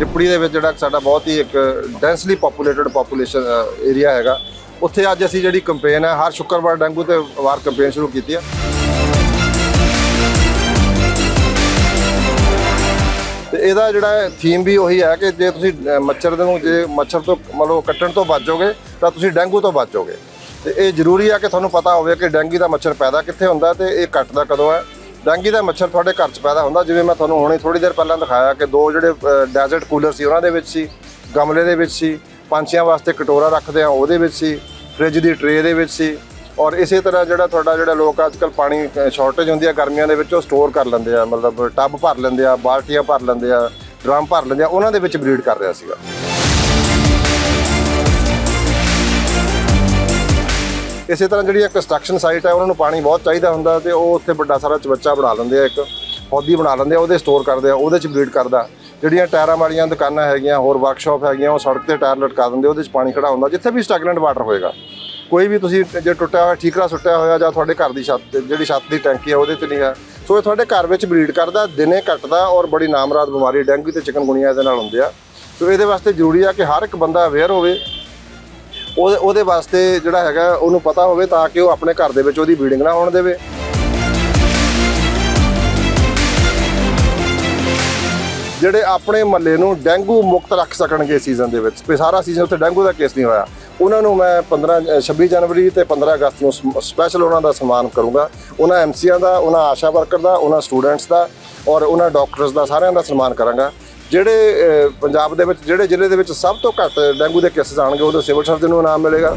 ਤ੍ਰਿਪੜੀ ਦੇ ਵਿੱਚ ਜਿਹੜਾ ਸਾਡਾ ਬਹੁਤ ਹੀ ਇੱਕ ਡੈਂਸਲੀ ਪੋਪੂਲੇਟਡ ਪੋਪੂਲੇਸ਼ਨ ਏਰੀਆ ਹੈਗਾ। ਉੱਥੇ ਅੱਜ ਅਸੀਂ ਜਿਹੜੀ ਕੰਪੇਨ ਹੈ, ਹਰ ਸ਼ੁੱਕਰਵਾਰ ਡੈਂਗੂ ਤੇ ਵਾਰ ਕੰਪੇਨ ਸ਼ੁਰੂ ਕੀਤੀ ਹੈ। ਤੇ ਇਹਦਾ ਜਿਹੜਾ ਥੀਮ ਵੀ ਉਹੀ ਹੈ ਕਿ ਜੇ ਤੁਸੀਂ ਮੱਛਰ ਨੂੰ ਜੇ ਮੱਛਰ ਤੋਂ, ਮਤਲਬ ਕੱਟਣ ਤੋਂ ਬਚੋਗੇ, ਤਾਂ ਤੁਸੀਂ ਡੈਂਗੂ ਤੋਂ ਬਚੋਗੇ। ਤੇ ਇਹ ਜ਼ਰੂਰੀ ਆ ਕਿ ਤੁਹਾਨੂੰ ਪਤਾ ਹੋਵੇ ਕਿ ਡੇਂਗੂ ਦਾ ਮੱਛਰ ਪੈਦਾ ਕਿੱਥੇ ਹੁੰਦਾ ਤੇ ਇਹ ਕੱਟਦਾ ਕਦੋਂ ਹੈ। ਡੇਂਗੂ ਦਾ ਮੱਛਰ ਤੁਹਾਡੇ ਘਰ 'ਚ ਪੈਦਾ ਹੁੰਦਾ, ਜਿਵੇਂ ਮੈਂ ਤੁਹਾਨੂੰ ਹੁਣੇ ਥੋੜੀ ਦੇਰ ਪਹਿਲਾਂ ਦਿਖਾਇਆ ਕਿ ਦੋ ਜਿਹੜੇ ਡੈਜ਼ਰਟ ਕੂਲਰ ਸੀ, ਉਹਨਾਂ ਦੇ ਵਿੱਚ ਸੀ, ਗਮਲੇ ਦੇ ਵਿੱਚ ਸੀ, ਪੰਛੀਆਂ ਵਾਸਤੇ ਕਟੋਰਾ ਰੱਖਦੇ ਆ ਉਹਦੇ ਵਿੱਚ ਸੀ ਫ੍ਰਿਜ ਦੀ ਟਰੇ ਦੇ ਵਿੱਚ ਸੀ ਔਰ ਇਸੇ ਤਰ੍ਹਾਂ ਜਿਹੜਾ ਤੁਹਾਡਾ ਜਿਹੜਾ ਲੋਕ ਅੱਜ ਕੱਲ ਪਾਣੀ ਸ਼ਾਰਟੇਜ ਹੁੰਦੀ ਆ ਗਰਮੀਆਂ ਦੇ ਵਿੱਚ, ਉਹ ਸਟੋਰ ਕਰ ਲੈਂਦੇ ਆ, ਮਤਲਬ ਟੱਬ ਭਰ ਲੈਂਦੇ ਆ, ਬਾਲਟੀਆਂ ਭਰ ਲੈਂਦੇ ਆ ਡਰਮ ਭਰ ਲੈਂਦੇ ਆ, ਉਹਨਾਂ ਦੇ ਵਿੱਚ ਬਰੀਡ ਕਰ ਰਿਹਾ ਸੀਗਾ। ਇਸੇ ਤਰ੍ਹਾਂ ਜਿਹੜੀ ਕੰਸਟਰਕਸ਼ਨ ਸਾਈਟ ਹੈ, ਉਹਨਾਂ ਨੂੰ ਪਾਣੀ ਬਹੁਤ ਚਾਹੀਦਾ ਹੁੰਦਾ ਤੇ ਉਹ ਉੱਥੇ ਵੱਡਾ ਸਾਰਾ ਚਵੱਚਾ ਬਣਾ ਲੈਂਦੇ ਆ, ਇੱਕ ਹੌਦੀ ਬਣਾ ਲੈਂਦੇ ਆ, ਉਹਦੇ ਸਟੋਰ ਕਰਦੇ ਆ, ਉਹਦੇ ਚ ਬਰੀਡ ਕਰਦਾ। ਜਿਹੜੀਆਂ ਟਾਇਰਾਂ ਵਾਲੀਆਂ ਦੁਕਾਨਾਂ ਹੈਗੀਆਂ, ਹੋਰ ਵਰਕਸ਼ਾਪ ਹੈਗੀਆਂ, ਉਹ ਸੜਕ ਤੇ ਟਾਇਰ ਲਟਕਾ ਦਿੰਦੇ, ਉਹਦੇ ਚ ਪਾਣੀ ਖੜਾ ਹੁੰਦਾ, ਜਿੱਥੇ ਵੀ ਸਟੈਗਨੈਂਟ ਵਾਟਰ ਹੋਏਗਾ। ਕੋਈ ਵੀ ਤੁਸੀਂ ਜੇ ਟੁੱਟਿਆ ਹੋਇਆ ਠੀਕਰਾ ਸੁੱਟਿਆ ਹੋਇਆ ਜਾਂ ਤੁਹਾਡੇ ਘਰ ਦੀ ਛੱਤ ਜਿਹੜੀ ਛੱਤ ਦੀ ਟੈਂਕੀ ਹੈ ਉਹਦੇ ਚ ਨਹੀਂ ਹੈ। ਸੋ ਇਹ ਤੁਹਾਡੇ ਘਰ ਵਿੱਚ ਬਰੀਡ ਕਰਦਾ, ਦਿਨੇ ਕੱਟਦਾ ਔਰ ਬੜੀ ਨਾਮਰਾਦ ਬਿਮਾਰੀ, ਡੈਂਗੂ ਤੇ ਚਿਕਨਗੁਨੀਆ ਇਹਦੇ ਨਾਲ ਹੁੰਦੇ ਆ। ਸੋ ਇਹਦੇ ਵਾਸਤੇ ਜ਼ਰੂਰੀ ਆ ਕਿ ਹਰ ਇੱਕ ਬੰਦਾ ਅਵੇਅਰ ਹੋਵੇ ਉਹ ਉਹਦੇ ਵਾਸਤੇ ਜਿਹੜਾ ਹੈਗਾ ਉਹਨੂੰ ਪਤਾ ਹੋਵੇ ਤਾਂ ਕਿ ਉਹ ਆਪਣੇ ਘਰ ਦੇ ਵਿੱਚ ਉਹਦੀ ਬੀਡਿੰਗ ਨਾ ਹੋਣ ਦੇਵੇ। ਜਿਹੜੇ ਆਪਣੇ ਮਹੱਲੇ ਨੂੰ ਡੇਂਗੂ ਮੁਕਤ ਰੱਖ ਸਕਣਗੇ ਸੀਜ਼ਨ ਦੇ ਵਿੱਚ ਵੀ ਸਾਰਾ ਸੀਜ਼ਨ ਉੱਥੇ ਡੈਂਗੂ ਦਾ ਕੇਸ ਨਹੀਂ ਹੋਇਆ। ਉਹਨਾਂ ਨੂੰ ਮੈਂ 15 ਅ, 26 ਜਨਵਰੀ ਤੇ 15 ਅਗਸਤ ਨੂੰ ਸਪੈਸ਼ਲ ਉਹਨਾਂ ਦਾ ਸਨਮਾਨ ਕਰੂੰਗਾ। ਉਹਨਾਂ ਐਮਸੀਆਂ ਦਾ ਉਹਨਾਂ ਆਸ਼ਾ ਵਰਕਰ ਦਾ ਉਹਨਾਂ ਸਟੂਡੈਂਟਸ ਦਾ ਔਰ ਉਹਨਾਂ ਡਾਕਟਰਸ ਦਾ ਸਾਰਿਆਂ ਦਾ ਸਨਮਾਨ ਕਰਾਂਗਾ। ਜਿਹੜੇ ਪੰਜਾਬ ਦੇ ਵਿੱਚ, ਜਿਹੜੇ ਜ਼ਿਲ੍ਹੇ ਦੇ ਵਿੱਚ ਸਭ ਤੋਂ ਘੱਟ ਡੈਂਗੂ ਦੇ ਕੇਸਿਸ ਆਣਗੇ ਉਹਦੇ ਸਿਵਲ ਸਰਜਨ ਨੂੰ ਇਨਾਮ ਮਿਲੇਗਾ।